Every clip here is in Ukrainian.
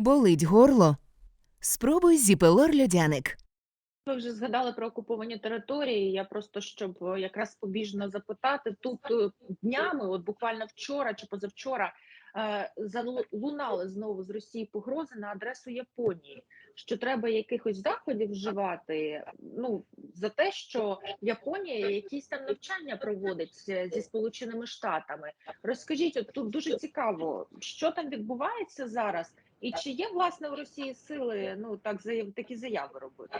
Болить горло? Спробуй зіпелор льодяник. Ви вже згадали про окуповані території. Я просто щоб е, якраз побіжно запитати тут е, днями, от буквально вчора чи позавчора, е, залунали знову з Росії погрози на адресу Японії, що треба якихось заходів вживати. Ну за те, що Японія якісь там навчання проводить зі Сполученими Штатами. Розкажіть, от тут дуже цікаво, що там відбувається зараз, і чи є власне у Росії сили ну так заяв такі заяви робити?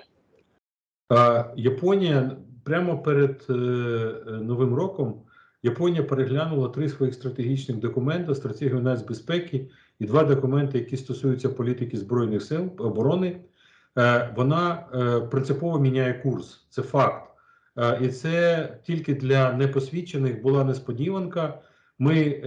Японія прямо перед е, е, Новим роком Японія переглянула три своїх стратегічних документи: стратегію нацбезпеки і два документи, які стосуються політики збройних сил оборони. Е, вона принципово міняє курс. Це факт. І це тільки для непосвідчених була несподіванка. Ми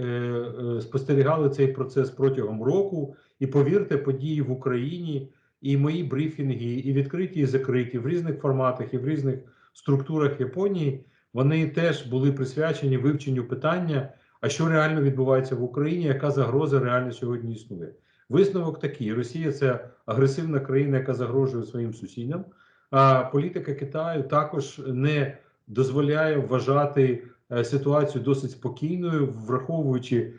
спостерігали цей процес протягом року, і повірте, події в Україні і мої брифінги, і відкриті, і закриті в різних форматах і в різних структурах Японії, вони теж були присвячені вивченню питання, а що реально відбувається в Україні, яка загроза реально сьогодні існує. Висновок такий: Росія це агресивна країна, яка загрожує своїм сусідам. А політика Китаю також не дозволяє вважати е, ситуацію досить спокійною, враховуючи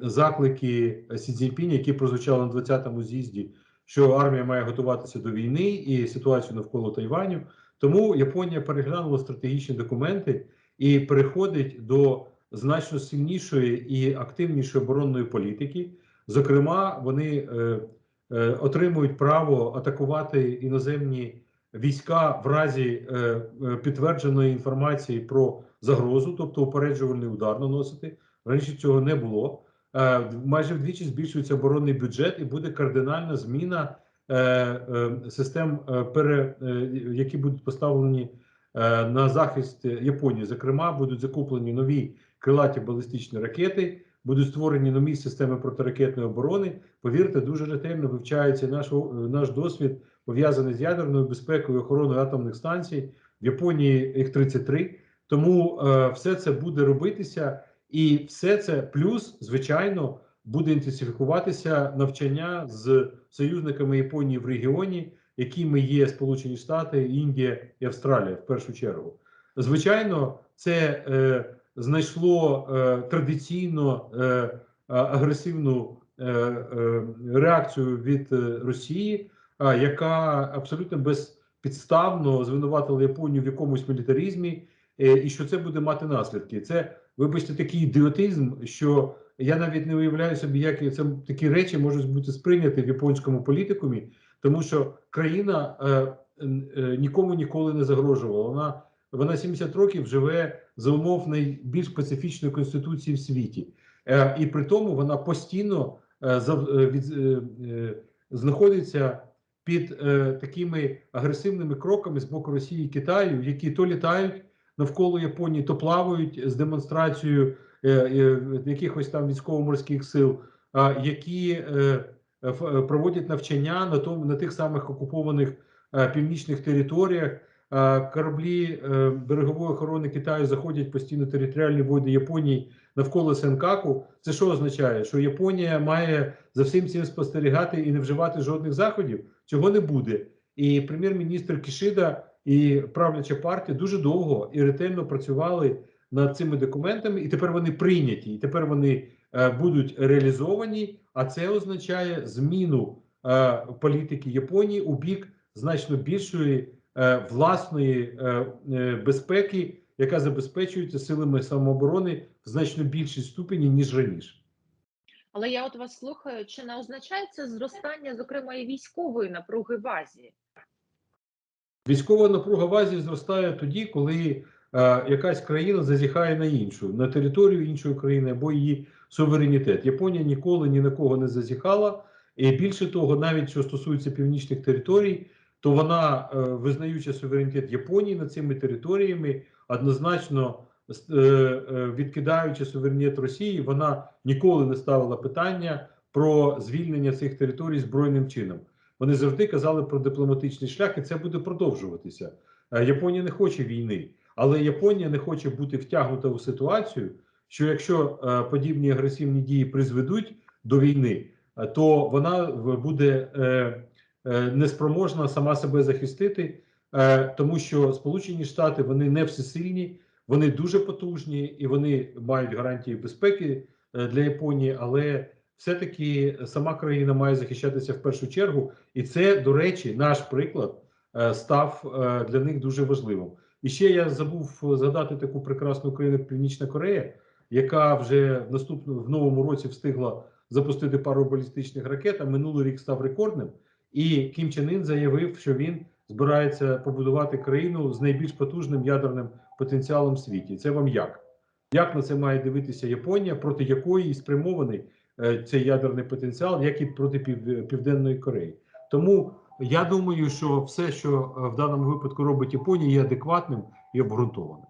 заклики Сі Цзіньпіня, які прозвучали на 20-му з'їзді що армія має готуватися до війни і ситуацію навколо Тайваню. Тому Японія переглянула стратегічні документи і переходить до значно сильнішої і активнішої оборонної політики. Зокрема, вони е, е, отримують право атакувати іноземні війська в разі е, е, підтвердженої інформації про загрозу, тобто упереджувальний удар наносити. Раніше цього не було. Е, майже вдвічі збільшується оборонний бюджет, і буде кардинальна зміна е, е, систем, які будуть поставлені на захист Японії. Зокрема, будуть закуплені нові крилаті балістичні ракети, будуть створені нові системи протиракетної оборони. Повірте, дуже ретельно вивчається наш, наш досвід пов'язаний з ядерною безпекою, охороною атомних станцій. В Японії їх 33. Тому все це буде робитися. І все це плюс, звичайно, буде інтенсифікуватися навчання з союзниками Японії в регіоні, якими є Сполучені Штати, Індія і Австралія в першу чергу. Звичайно, це е, знайшло е, традиційно е, агресивну е, е, реакцію від е, Росії, е, яка абсолютно безпідставно звинуватила Японію в якомусь мілітаризмі, е, і що це буде мати наслідки. Це вибачте, такий ідіотизм, що я навіть не уявляю собі, як це такі речі можуть бути сприйняті в японському політикумі, тому що країна е, е, нікому ніколи не загрожувала. Вона вона 70 років живе за умов найбільш пацифічної конституції в світі, е, і при тому вона постійно е, е, від, е, е, знаходиться під е, такими агресивними кроками з боку Росії і Китаю, які то літають навколо Японії, то плавають з демонстрацією е, е, якихось там військово-морських сил, які е, проводять навчання на тому на тих самих окупованих північних територіях. Кораблі берегової охорони Китаю заходять постійно територіальні води Японії навколо Сенкаку. Це що означає? Що Японія має за всім цим спостерігати і не вживати жодних заходів? Цього не буде. І прем'єр-міністр Кішида і правляча партія дуже довго і ретельно працювали над цими документами, і тепер вони прийняті, і тепер вони е, будуть реалізовані. А це означає зміну е, політики Японії у бік значно більшої е, власної е, е, безпеки, яка забезпечується силами самооборони в значно більшій ступені ніж раніше. Але я от вас слухаю, чи не означає це зростання, зокрема, і військової напруги в Азії? Військова напруга в Азії зростає тоді, коли е, якась країна зазіхає на іншу, на територію іншої країни або її суверенітет. Японія ніколи ні на кого не зазіхала, і більше того, навіть що стосується північних територій, то вона, е, визнаючи суверенітет Японії над цими територіями, однозначно е, е, відкидаючи суверенітет Росії, вона ніколи не ставила питання про звільнення цих територій збройним чином. Вони завжди казали про дипломатичний шлях, і це буде продовжуватися. Е, Японія не хоче війни, але Японія не хоче бути втягнута у ситуацію, що якщо е, подібні агресивні дії призведуть до війни, е, то вона буде неспроможна сама себе захистити, тому що Сполучені Штати вони не всесильні, вони дуже потужні і вони мають гарантії безпеки для Японії, але все-таки сама країна має захищатися в першу чергу, і це, до речі, наш приклад е, став е, для них дуже важливим. І ще я забув згадати таку прекрасну країну, Північна Корея, яка вже в наступному в новому році встигла запустити пару балістичних ракет. А минулий рік став рекордним. І Кім Чен Ін заявив, що він збирається побудувати країну з найбільш потужним ядерним потенціалом в світі. Це вам як? Як на це має дивитися Японія, проти якої спрямований е, цей ядерний потенціал, як і проти Пів- Південної Кореї? Тому я думаю, що все, що е, в даному випадку робить Японія, є адекватним і обґрунтованим.